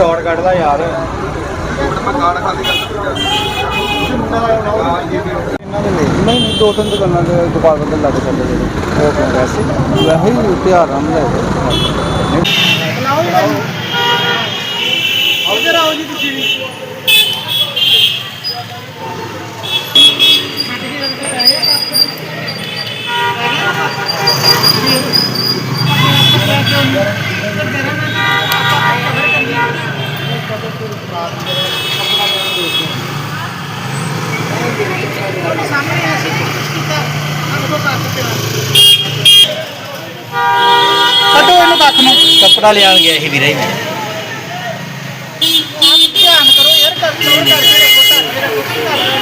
Short ਕੱਢ ਲਾ ਯਾਰ। ਮੈਂ ਕਾਰਡ ਖਾਲੀ ਕਰ ਇਹਨਾਂ ਦੇ ਨਹੀਂ ਨਹੀਂ ਨਹੀਂ ਦੋ ਤਿੰਨ ਦੁਕਾਨਾਂ ਦੇ ਗੋਪਾਲ ਬੰਦਰ ਲੱਗ ਚੱਲੇ ਜਿਹੜੇ। ਉਹ ਕਿਉਂ ਵੈਸੇ ਵੈਸੇ ਹੀ ਤਿਉਹਾਰ ਨਾਲ ਲੈ ਉਧਰ ਆਓ ਜੀ ਤੁਸੀਂ। ਵੀ ਕੱਢੋ ਇਹਨੂੰ ਕੱਖ ਨੂੰ। ਕੱਪੜਾ ਲਿਆਣ ਗਿਆ ਸੀ ਵੀਰੇ ਮੈਂ। ਧਿਆਨ ਕਰੋ ਯਾਰ ਕਰ ਕਰੋ ਕਰਕੇ ਰੱਖੋ ਕੇ ਰੱਖੋ ਕੀ ਕਰ ਰਹੇ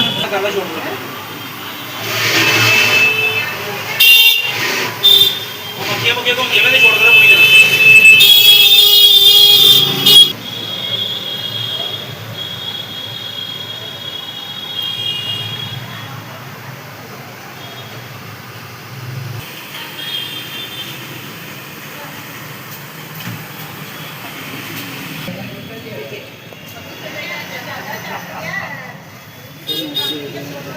நல்லா சொல்கிறேன் முக்கியமாக கேட்கும் எல்லாத்தையும் சொல்கிறது முடியாது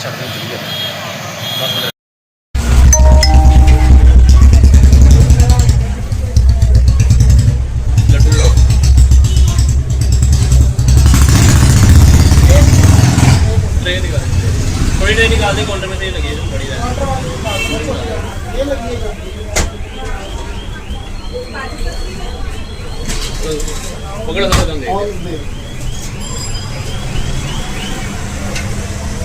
ਛੱਡਣੀ ਚਾਹੀਦੀ ਹੈ ਬਸ ਕੋਈ ਨਹੀਂ ਨਿਕਾਲਦੇ ਕਾਊਂਟਰ ਮੇ ਤੇ ਲੱਗੇ ਬੜੀ ਦਾ ਇਹ ਲੱਗੀ ਪਕੜ ਸਕਦਾ ਦੇ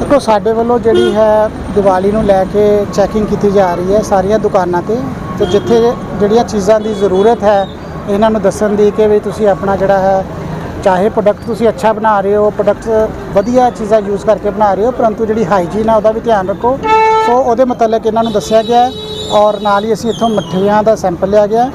ਦੇਖੋ, ਸਾਡੇ ਵੱਲੋਂ ਜਿਹੜੀ ਹੈ ਦੀਵਾਲੀ ਨੂੰ ਲੈ ਕੇ ਚੈਕਿੰਗ ਕੀਤੀ ਜਾ ਰਹੀ ਹੈ ਸਾਰੀਆਂ ਦੁਕਾਨਾਂ ਤੇ। ਤੇ ਜਿੱਥੇ ਜਿਹੜੀਆਂ ਚੀਜ਼ਾਂ ਦੀ ਜ਼ਰੂਰਤ ਹੈ, ਇਹਨਾਂ ਨੂੰ ਦੱਸਣ ਦੀ ਕਿ ਵੀ ਤੁਸੀਂ ਆਪਣਾ ਜਿਹੜਾ ਹੈ, ਚਾਹੇ ਪ੍ਰੋਡਕਟ ਤੁਸੀਂ ਅੱਛਾ ਬਣਾ ਰਹੇ ਹੋ ਪ੍ਰੋਡਕਟ ਵਧੀਆ ਚੀਜ਼ਾਂ ਯੂਜ਼ ਕਰਕੇ ਬਣਾ ਰਹੇ ਹੋ, ਪਰੰਤੂ ਜਿਹੜੀ ਹਾਈਜੀਨ ਹੈ ਉਹਦਾ ਵੀ ਧਿਆਨ ਰੱਖੋ। ਸੋ ਉਹਦੇ ਮੁਤਲਕ ਇਹਨਾਂ ਨੂੰ ਦੱਸਿਆ ਗਿਆ ਔਰ ਨਾਲ ਹੀ ਅਸੀਂ ਇੱਥੋਂ ਮਠਿਆਈਆਂ ਦਾ ਸੈਂਪਲ ਲਿਆ ਗਿਆ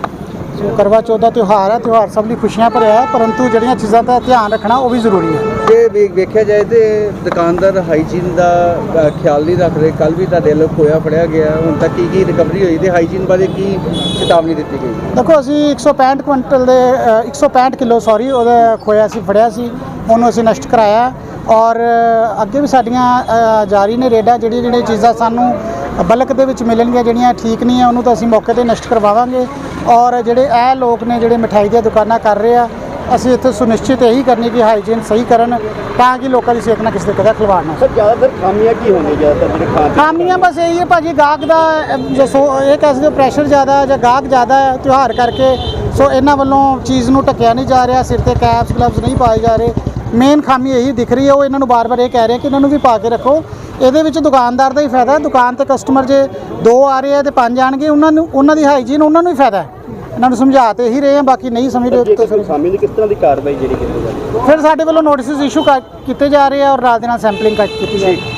ਕਰਵਾ ਚੌਥ ਦਾ ਤਿਉਹਾਰ ਹੈ ਤਿਉਹਾਰ ਸਭ ਲਈ ਖੁਸ਼ੀਆਂ ਭਰਿਆ ਹੈ ਪਰੰਤੂ ਜਿਹੜੀਆਂ ਚੀਜ਼ਾਂ ਦਾ ਧਿਆਨ ਰੱਖਣਾ ਉਹ ਵੀ ਜ਼ਰੂਰੀ ਹੈ। ਜੇ ਵੇ- ਵੇਖਿਆ ਜਾਏ ਤੇ ਦੁਕਾਨਦਾਰ ਹਾਈਜੀਨ ਦਾ ਅ, ਖਿਆਲ ਨਹੀਂ ਰੱਖ ਰਹੇ। ਕੱਲ ਵੀ ਤੁਹਾਡੇ ਵੱਲੋਂ ਖੋਇਆ ਫੜਿਆ ਗਿਆ। ਹੁਣ ਤੱਕ ਕੀ ਕੀ ਰਿਕਵਰੀ ਹੋਈ ਤੇ ਹਾਈਜੀਨ ਬਾਰੇ ਕੀ ਚੇਤਾਵਨੀ ਦਿੱਤੀ ਗਈ? ਦੇਖੋ ਅਸੀਂ 165 ਕੁਇੰਟਲ ਦੇ ਅ, 165 ਕਿਲੋ ਸੌਰੀ ਉਹਦਾ ਖੋਇਆ ਸੀ ਫੜਿਆ ਸੀ। ਉਹਨੂੰ ਅਸੀਂ ਨਸ਼ਟ ਕਰਾਇਆ। ਔਰ ਅ, ਅੱਗੇ ਵੀ ਸਾਡੀਆਂ ਅ, ਜਾਰੀ ਨੇ ਰੇਡਾਂ ਜਿਹੜੀਆਂ ਜਿਹੜੀਆਂ ਚੀਜ਼ਾਂ ਸਾਨੂੰ ਬਲਕ ਦੇ ਵਿੱਚ ਮਿਲਣਗੀਆਂ ਜਿਹੜੀਆਂ ਠੀਕ ਨਹੀਂ ਆ ਉਹਨੂੰ ਤਾਂ ਅਸੀਂ ਮੌਕੇ ਤੇ ਨਸ਼ਟ ਕਰਵਾਵਾਂਗੇ। ਔਰ ਜਿਹੜੇ ਇਹ ਲੋਕ ਨੇ ਜਿਹੜੇ ਮਠਾਈ ਦੀਆਂ ਦੁਕਾਨਾਂ ਕਰ ਰਹੇ ਆ ਅਸੀਂ ਇੱਥੇ ਸੁਨਿਸ਼ਚਿਤ ਇਹੀ ਕਰਨੀ ਕਿ ਹਾਈਜੀਨ ਸਹੀ ਕਰਨ ਤਾਂ ਕਿ ਲੋਕਾਂ ਦੀ ਸਿਹਤ ਨਾਲ ਕਿਸੇ ਕਦਾ ਖਿਲਵਾੜ ਨਾ। ਸਰ ਜ਼ਿਆਦਾਤਰ ਖਾਮੀਆਂ ਕੀ ਹੋਣਗੀਆਂ? ਜ਼ਿਆਦਾਤਰ ਜਿਹੜੇ ਖਾਣ ਖਾਮੀਆਂ ਬਸ ਇਹੀ ਹੈ ਭਾਜੀ ਗਾਹਕ ਦਾ ਜੋ ਸੋ ਇਹ ਕਹਿ ਸਕਦੇ ਪ੍ਰੈਸ਼ਰ ਜ਼ਿਆਦਾ ਹੈ ਜਾਂ ਗਾਹਕ ਜ਼ਿਆਦਾ ਹੈ ਤਿਉਹਾਰ ਕਰਕੇ ਸੋ ਇਹਨਾਂ ਵੱਲੋਂ ਚੀਜ਼ ਨੂੰ ਢੱਕਿਆ ਨਹੀਂ ਜਾ ਰਿਹਾ ਸਿਰ ਤੇ ਕੈਪਸ ਗਲਵਸ ਨਹੀਂ ਪਾਏ ਜਾ ਰਹੇ। ਮੇਨ ਖਾਮੀ ਇਹੀ ਦਿਖ ਰਹੀ ਹੈ ਉਹ ਇਹਨਾਂ ਨੂੰ ਬਾਰ-ਬਾਰ ਇਹ ਕਹਿ ਰਹੇ ਕਿ ਇਹਨਾਂ ਨੂੰ ਵੀ ਪਾ ਕੇ ਰੱਖੋ। ਇਹਦੇ ਵਿੱਚ ਦੁਕਾਨਦਾਰ ਦਾ ਹੀ ਫਾਇਦਾ ਹੈ। ਦੁਕਾਨ ਤੇ ਕਸਟਮਰ ਜੇ ਦੋ ਆ ਰਹੇ ਆ ਤੇ ਪੰਜ ਆਣਗੇ ਉਹਨਾਂ ਨੂੰ ਉਹਨਾਂ ਦੀ ਹਾਈਜੀਨ ਉਹਨਾਂ ਨੂੰ ਹੀ ਫਾਇਦਾ ਹੈ। ਇਹਨਾਂ ਨੂੰ ਸਮਝਾ ਤੇ ਹੀ ਰਹੇ ਆ ਬਾਕੀ ਨਹੀਂ ਸਮਝਦੇ। ਤਾਂ ਫਿਰ ਖਾਮੀ ਦੀ ਕਿਸ ਤਰ੍ਹਾਂ ਦੀ ਕਾਰਵਾਈ ਜਿਹੜੀ ਕੀਤੀ ਜਾਵੇ। ਫਿਰ ਸਾਡੇ ਵੱਲੋਂ ਨੋਟਿਸਸ ਇਸ਼ੂ ਕੀਤੇ ਜਾ ਰਹੇ ਆ ਔਰ ਰਾਤ ਦੇ ਨਾਲ ਸੈਂਪਲਿੰਗ ਕੀਤੀ ਜਾ। ਰਹੀ ਹੈ।